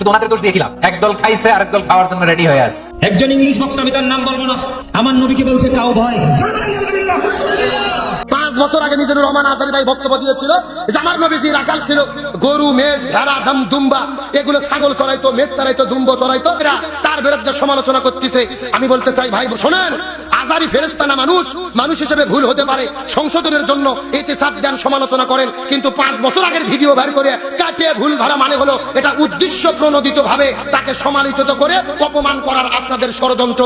শুধু ওনাদের দোষ দিয়ে খিলাম একদল খাইছে আরেক দল খাওয়ার জন্য রেডি হয়ে আছে। একজন ইংলিশ বক্তা আমি তার নাম বলব না। আমার নবীকে বলছে কাউ ভয়। পাঁচ বছর আগে মিজানুর রহমান আজারি ভাই বক্তব্য দিয়েছিল যে আমার নবীজি রাখাল ছিল। গরু মেষ ভেড়া দাম দুম্বা এগুলো ছাগল চড়াইতো মেষ চড়াইতো দুম্ব চড়াইতো। এরা তার বিরুদ্ধে সমালোচনা করতেছে। আমি বলতে চাই ভাই শোনেন আজারি ফেরেস্তানা মানুষ মানুষ হিসেবে ভুল হতে পারে। সংশোধনের জন্য এতে সাপ দেন সমালোচনা করেন, কিন্তু পাঁচ বছর আগের ভিডিও বের করে কাটিয়ে ভুল ধরা মানে হলো এটা উদ্দেশ্য প্রণোদিত ভাবে তাকে সমালোচিত করে অপমান করার আপনাদের ষড়যন্ত্র।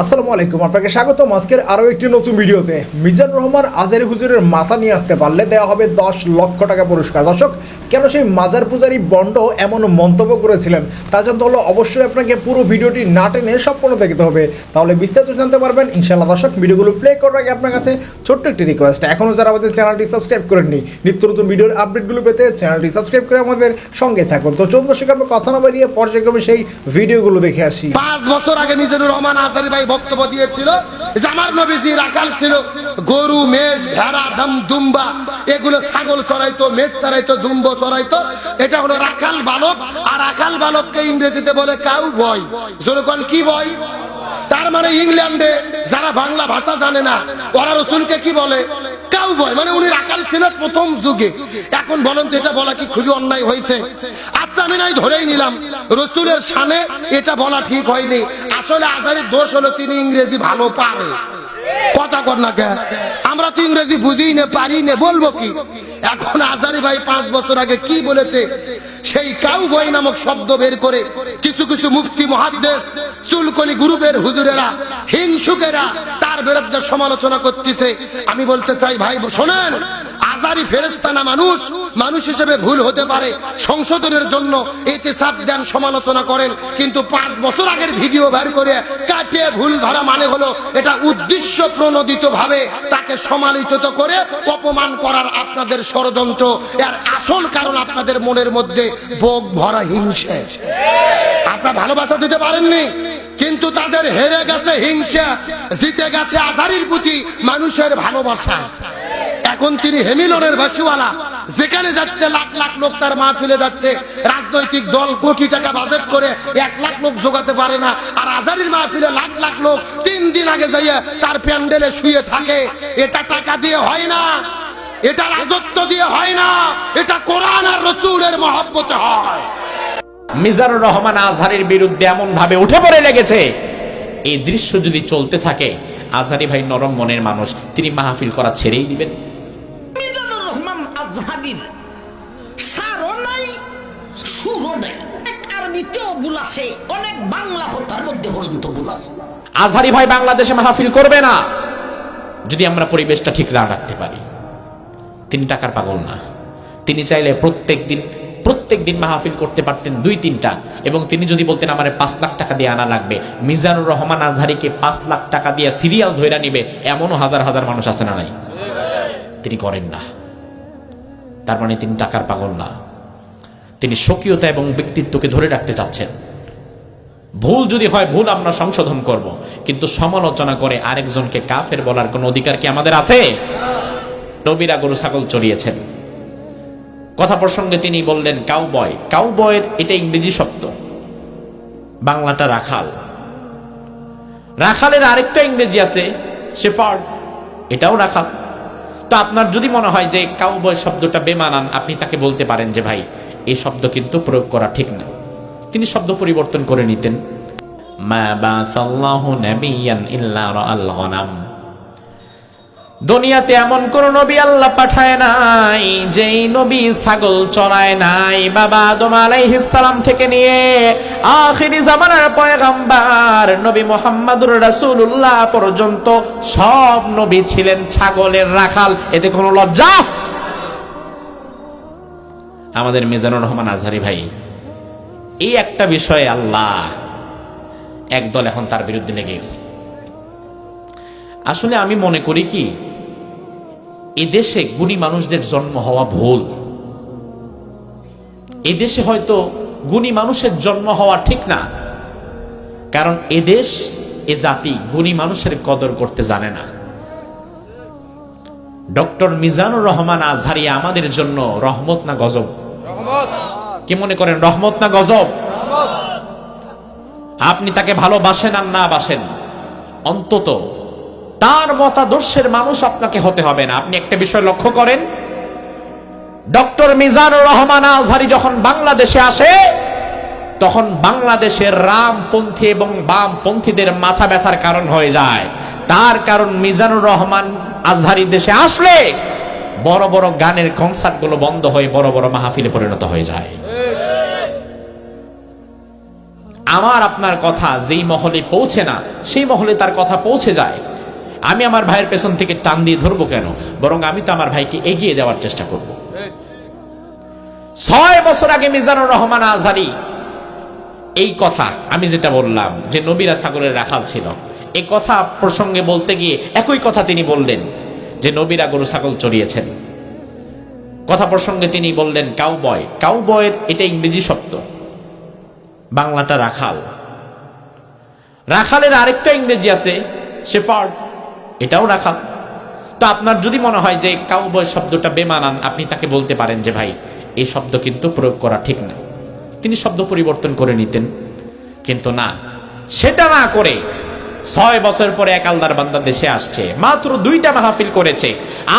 আসসালামু আলাইকুম, আপনাকে স্বাগত আজকের আরও একটি নতুন ভিডিওতে মিজান রহমান আজারি হুজুরের মাথা নিয়ে আসতে পারলে দেওয়া হবে দশ লক্ষ টাকা পুরস্কার। দর্শক, কেন সেই মাজার পূজারী বন্ড এমন মন্তব্য করেছিলেন তা জানতে হলে অবশ্যই আপনাকে পুরো ভিডিওটি না টেনে সম্পূর্ণ দেখতে হবে। তাহলে বিস্তারিত জানতে পারবেন ইনশাআল্লাহ দর্শক, ভিডিওগুলো প্লে করার আগে আপনার কাছে ছোট্ট একটি রিকোয়েস্ট এখনও যারা আমাদের চ্যানেলটি সাবস্ক্রাইব করেননি, নিত্য নতুন ভিডিওর আপডেটগুলো পেতে চ্যানেলটি সাবস্ক্রাইব করে আমাদের সঙ্গে থাকুন। তো চোদ্দ দর্শক কথা না বাড়িয়ে পর্যায়ক্রমে সেই ভিডিওগুলো দেখে আসি। পাঁচ বছর আগে মিজানুর রহমান আজারি ভাই বক্তব্য দিয়েছিল যে আমার নবীজি রাখাল ছিল গরু, মেষ, ভেড়া, দাম, দুম্বা, এগুলো ছাগল চড়াইতো, মেষ চড়াইতো, দুম্ব চড়াইতো। এটা হলো রাখাল বালক, আর রাখাল বালককে ইংরেজিতে বলে কাউ বয় যেরকম কি বয় তার মানে ইংল্যান্ডে যারা বাংলা ভাষা জানে না, ওরা রসুলকে কি বলে? মানে উনি প্রথম যুগে। এখন বলেন তো এটা বলা কি খুবই অন্যায় হয়েছে? আচ্ছা ইংরেজি ভালো কথা আমরা তো ইংরেজি বুঝি না, পারি না, বলব কি? এখন আজারি ভাই পাঁচ বছর আগে কি বলেছে? সেই কাউ বই নামক শব্দ বের করে কিছু কিছু মুফতি, মহাদ্দেশ চুলকনি গ্রুপের হুজুরেরা, হিংসুকেরা, তার বিরুদ্ধে সমালোচনা করতেছে। আমি বলতে চাই, ভাই, শোনেন, আজারি ফেরেস্তানা মানুষ? মানুষ হিসেবে ভুল হতে পারে। সংশোধনের জন্য এতে সাপ দেন, সমালোচনা করেন। কিন্তু পাঁচ বছর আগের ভিডিও বের করে কাটিয়ে ভুল ধরা মানে হলো, এটা উদ্দেশ্য প্রণোদিত ভাবে তাকে সমালোচিত করে অপমান করার আপনাদের ষড়যন্ত্র। এর আসল কারণ আপনাদের মনের মধ্যে বোক ভরা হিংসে। আপনারা ভালোবাসা দিতে পারেননি? কিন্তু তাদের হেরে গেছে হিংসা, জিতে গেছে আজারির প্রতি মানুষের ভালোবাসা। এখন তিনি হেমিলনের বাসিওয়ালা যেখানে যাচ্ছে লাখ লাখ লোক তার মাহফিলে যাচ্ছে। রাজনৈতিক দল কোটি টাকা বাজেট করে এক লাখ লোক জোগাতে পারে না। আর আজারির মা মাহফিলে লাখ লাখ লোক তিন দিন আগে যাইয়ে তার প্যান্ডেলে শুয়ে থাকে। এটা টাকা দিয়ে হয় না। এটা রাজত্ব দিয়ে হয় না। এটা কোরআন আর রসুলের মহব্বতে হয়। মিজানুর রহমান আজহারের বিরুদ্ধে এমন ভাবে উঠে পড়ে লেগেছে। এই দৃশ্য যদি চলতে থাকে আজহারি ভাই নরম মনের মানুষ তিনি মাহফিল করা ছেড়েই দিবেন। মিজানুর রহমান আজহারির সারও নাই সুরও নেই। অনেক আরবিতেও ভুল আছে অনেক বাংলা হতার মধ্যে পর্যন্ত ভুল আছে। আজহারি ভাই বাংলাদেশে মাহফিল করবে না। যদি আমরা পরিবেশটা ঠিক না রাখতে পারি তিনি টাকার পাগল না। তিনি চাইলে প্রত্যেক দিন প্রত্যেক দিন মাহফিল করতে পারতেন দুই তিনটা। এবং তিনি যদি বলতেন, আমার পাঁচ লাখ টাকা দিয়ে আনা লাগবে। মিজানুর রহমান আজহারিকে পাঁচ লাখ টাকা দিয়ে সিরিয়াল ধইরা নিবে, এমনও হাজার হাজার মানুষ আছে না নাই? তিনি করেন না। তার মানে তিনি টাকার পাগল না। তিনি স্বকীয়তা এবং ব্যক্তিত্বকে ধরে রাখতে চাচ্ছেন। ভুল যদি হয়, ভুল আমরা সংশোধন করব। কিন্তু সমালোচনা করে আরেকজনকে কাফের বলার কোনো অধিকার কি আমাদের আছে? নবীরা গরু, ছাগল চড়িয়েছেন। কথা প্রসঙ্গে তিনি বললেন, কাউবয়। কাউবয়ের এটা ইংরেজি শব্দ। বাংলাটা রাখাল। রাখালের আরেকটা ইংরেজি আছে, শেফার্ড। এটাও রাখাল। তো আপনার যদি মনে হয় যে কাউ কাউবয় শব্দটা বেমানান, আপনি তাকে বলতে পারেন যে, ভাই এই শব্দ কিন্তু প্রয়োগ করা ঠিক না। তিনি শব্দ পরিবর্তন করে নিতেন। মা বাসাল্লাহু নাবিয়ান ইল্লা গনাম। দুনিয়াতে এমন কোন নবী আল্লাহ পাঠায় নাই, যেই নবী ছাগল চড়ায় নাই। বাবা আদম আলাইহিস সালাম থেকে নিয়ে আখিরি জামানার পয়গাম্বার নবী মোহাম্মদুর রাসূলুল্লাহ পর্যন্ত সব নবী ছিলেন ছাগলের রাখাল। এতে কোনো লজ্জা? আমাদের মিজানুর রহমান আজহারি ভাই, এই একটা বিষয়ে আল্লাহ একদল এখন তার বিরুদ্ধে লেগে গেছে। আসলে আমি মনে করি কি এদেশে গুণী মানুষদের জন্ম হওয়া ভুল। এদেশে হয়তো গুণী মানুষের জন্ম হওয়া ঠিক না। কারণ এদেশ এ জাতি গুণী মানুষের কদর করতে জানে না। ডক্টর মিজানুর রহমান আজহারিয়া আমাদের জন্য রহমত না গজব? কি মনে করেন রহমত না গজব? আপনি তাকে ভালোবাসেন আর না বাসেন? অন্তত তার মতাদর্শের মানুষ আপনাকে হতে হবে না। আপনি একটা বিষয় লক্ষ্য করেন। ডক্টর মিজানুর রহমান আজহারি যখন বাংলাদেশে আসে, তখন বাংলাদেশের রামপন্থী এবং বামপন্থীদের মাথা ব্যথার কারণ হয়ে যায়। তার কারণ মিজানুর রহমান আজহারি দেশে আসলে বড় বড় গানের কনসার্টগুলো বন্ধ হয়ে বড় বড় মাহফিলে পরিণত হয়ে যায়। আমার আপনার কথা যেই মহলে পৌঁছে না, সেই মহলে তার কথা পৌঁছে যায়। আমি আমার ভাইয়ের পেছন থেকে টান দিয়ে ধরবো কেন? বরং আমি তো আমার ভাইকে এগিয়ে দেওয়ার চেষ্টা করব। ছয় বছর আগে মিজানুর রহমান আজহারি এই কথা আমি যেটা বললাম যে নবীরা ছাগলের রাখাল ছিল এই কথা প্রসঙ্গে বলতে গিয়ে একই কথা তিনি বললেন যে নবীরা গরু ছাগল চড়িয়েছেন। কথা প্রসঙ্গে তিনি বললেন কাউ বয় কাউ বয়ের এটা ইংরেজি শব্দ। বাংলাটা রাখাল। রাখালের আরেকটা ইংরেজি আছে শেফার্ড। এটাও রাখাল তো আপনার যদি মনে হয় যে কাউবয় শব্দটা বেমানান, আপনি তাকে বলতে পারেন যে, ভাই, এই শব্দ কিন্তু প্রয়োগ করা ঠিক না। তিনি শব্দ পরিবর্তন করে নিতেন। কিন্তু না, সেটা না করে ছয় বছর পরে একালদার বান্দা দেশে আসছে, মাত্র দুইটা মাহফিল করেছে,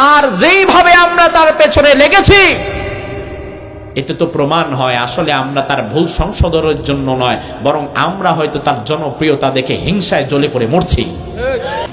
আর যেইভাবে আমরা তার পেছনে লেগেছি, এতে তো প্রমাণ হয়, আসলে আমরা তার ভুল সংশোধনের জন্য নয়, বরং আমরা হয়তো তার জনপ্রিয়তা দেখে হিংসায় জ্বলে পড়ে মরছি।